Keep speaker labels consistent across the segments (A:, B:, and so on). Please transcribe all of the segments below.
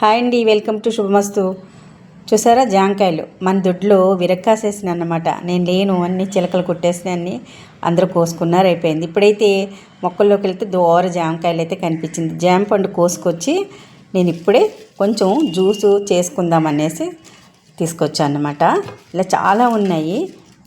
A: Hi అండి welcome to శుభమస్తు. చూసారా జాంకాయలు? మన దొడ్లో విరక్కాసేసిన అనమాట నేను లేను అన్ని చిలకలు కుట్టేసిన అందరూ కోసుకున్నారు అయిపోయింది. ఇప్పుడైతే మొక్కల్లోకి వెళ్తే దోర జామకాయలు అయితే కనిపించింది. జామ పండు కోసుకొచ్చి నేను ఇప్పుడే కొంచెం జ్యూసు చేసుకుందాం అనేసి తీసుకొచ్చాను అనమాట ఇలా చాలా ఉన్నాయి.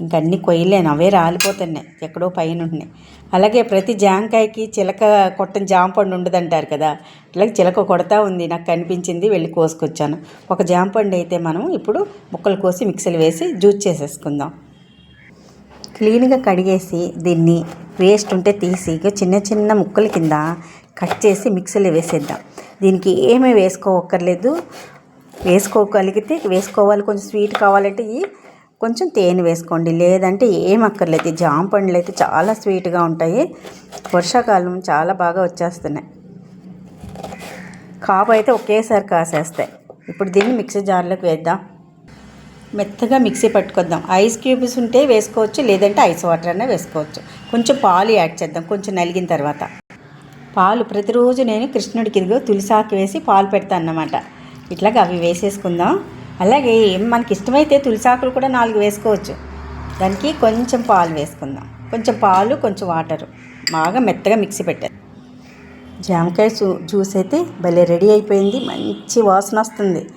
A: ఇంక అన్ని కొయ్యలేను అవే రాలిపోతున్నాయి ఎక్కడో పైన ఉన్నాయి అలాగే ప్రతి జామకాయకి చిలక కొట్టని జామపండు ఉండదంటారు కదా అలాగే చిలక కొడతా ఉంది నాకు కనిపించింది వెళ్ళి కోసుకొచ్చాను. ఒక జామపండు అయితే మనం ఇప్పుడు ముక్కలు కోసి మిక్సీలు వేసి జ్యూస్ చేసేసుకుందాం. క్లీన్గా కడిగేసి దీన్ని వేస్ట్ ఉంటే తీసి చిన్న చిన్న ముక్కల కింద కట్ చేసి మిక్సీలో వేసేద్దాం. దీనికి ఏమీ వేసుకోవక్కర్లేదు వేసుకోగలిగితే వేసుకోవాలి కొంచెం స్వీట్ కావాలంటే ఈ కొంచెం తేనె వేసుకోండి. లేదంటే ఏం అక్కర్లేదు. జామ పండ్లు అయితే చాలా స్వీట్గా ఉంటాయి. వర్షాకాలం చాలా బాగా వచ్చేస్తున్నాయి. కాపు అయితే ఒకేసారి కాసేస్తాయి. ఇప్పుడు దీన్ని మిక్సీ జార్లోకి వేద్దాం. మెత్తగా మిక్సీ పట్టుకొద్దాం. ఐస్ క్యూబ్స్ ఉంటే వేసుకోవచ్చు. లేదంటే ఐస్ వాటర్ అయినా వేసుకోవచ్చు. కొంచెం పాలు యాడ్ చేద్దాం. కొంచెం నలిగిన తర్వాత. పాలు ప్రతిరోజు నేను కృష్ణుడికి ఇదిగో తులసాకి వేసి పాలు పెడతాను అన్నమాట ఇట్లాగ అవి వేసేసుకుందాం. అలాగే మనకి ఇష్టమైతే తులసాకులు కూడా నాలుగు వేసుకోవచ్చు. దానికి కొంచెం పాలు వేసుకుందాం. కొంచెం పాలు కొంచెం వాటరు. బాగా మెత్తగా మిక్సీ పెట్టారు జామకాయ జ్యూస్ అయితే భలే రెడీ అయిపోయింది. మంచి వాసన వస్తుంది.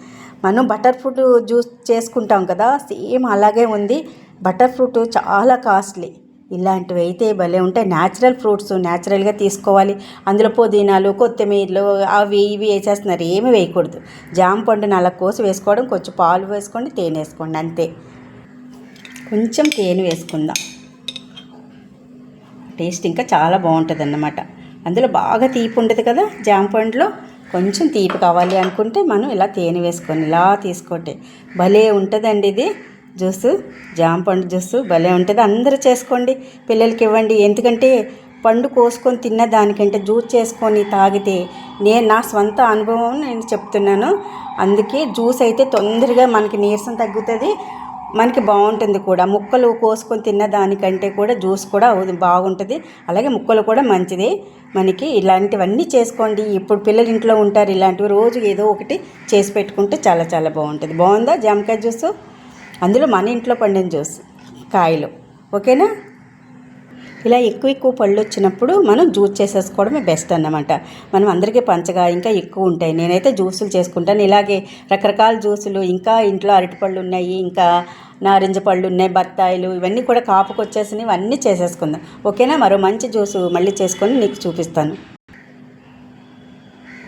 A: మనం బటర్ ఫ్రూట్ జ్యూస్ చేసుకుంటాం కదా సేమ్ అలాగే ఉంది. బటర్ ఫ్రూట్ చాలా కాస్ట్లీ. ఇలాంటివి అయితే భలే ఉంటాయి. న్యాచురల్ ఫ్రూట్స్ న్యాచురల్గా తీసుకోవాలి. అందులో పుదీనాలు కొత్తిమీరలు అవి ఇవి వేసేస్తున్నారు. ఏమి వేయకూడదు. జామ పండు అలా కోసి వేసుకోవడం కొంచెం పాలు వేసుకోండి తేనె వేసుకోండి అంతే. కొంచెం తేనె వేసుకుందాం. టేస్ట్ ఇంకా చాలా బాగుంటుంది అన్నమాట అందులో బాగా తీపి ఉండదు కదా జామ పండులో. కొంచెం తీపి కావాలి అనుకుంటే మనం ఇలా తేనె వేసుకొని ఇలా తీసుకోండి. భలే ఉంటుందండి ఇది. జ్యూస్ జామ పండు జ్యూస్ భలే ఉంటుంది. అందరూ చేసుకోండి పిల్లలకి ఇవ్వండి. ఎందుకంటే పండు కోసుకొని తిన్న దానికంటే జ్యూస్ చేసుకొని తాగితే నేను నా స్వంత అనుభవం నేను చెప్తున్నాను. అందుకే జ్యూస్ అయితే తొందరగా మనకి నీరసం తగ్గుతుంది. మనకి బాగుంటుంది కూడా. ముక్కలు కోసుకొని తిన్న దానికంటే కూడా జ్యూస్ కూడా బాగుంటుంది. అలాగే ముక్కలు కూడా మంచిది. మనకి ఇలాంటివన్నీ చేసుకోండి. ఇప్పుడు పిల్లలు ఇంట్లో ఉంటారు ఇలాంటివి రోజు ఏదో ఒకటి చేసి పెట్టుకుంటే చాలా చాలా బాగుంటుంది. బాగుందా? జామకాయ జ్యూస్? అందులో మన ఇంట్లో పండిన జ్యూస్ కాయలు. ఓకేనా? ఇలా ఎక్కువ ఎక్కువ పళ్ళు వచ్చినప్పుడు మనం జ్యూస్ చేసేసుకోవడమే బెస్ట్ అన్నమాట. మనం అందరికీ పంచగా ఇంకా ఎక్కువ ఉంటాయి. నేనైతే జ్యూసులు చేసుకుంటాను. ఇలాగే రకరకాల జ్యూసులు ఇంకా ఇంట్లో అరటిపళ్ళు ఉన్నాయి ఇంకా నారింజ పళ్ళు ఉన్నాయి బత్తాయిలు ఇవన్నీ కూడా కాపుకొచ్చేసినవి అన్నీ చేసేసుకుందాం. ఓకేనా? మరో మంచి జ్యూసు మళ్ళీ చేసుకొని నీకు చూపిస్తాను.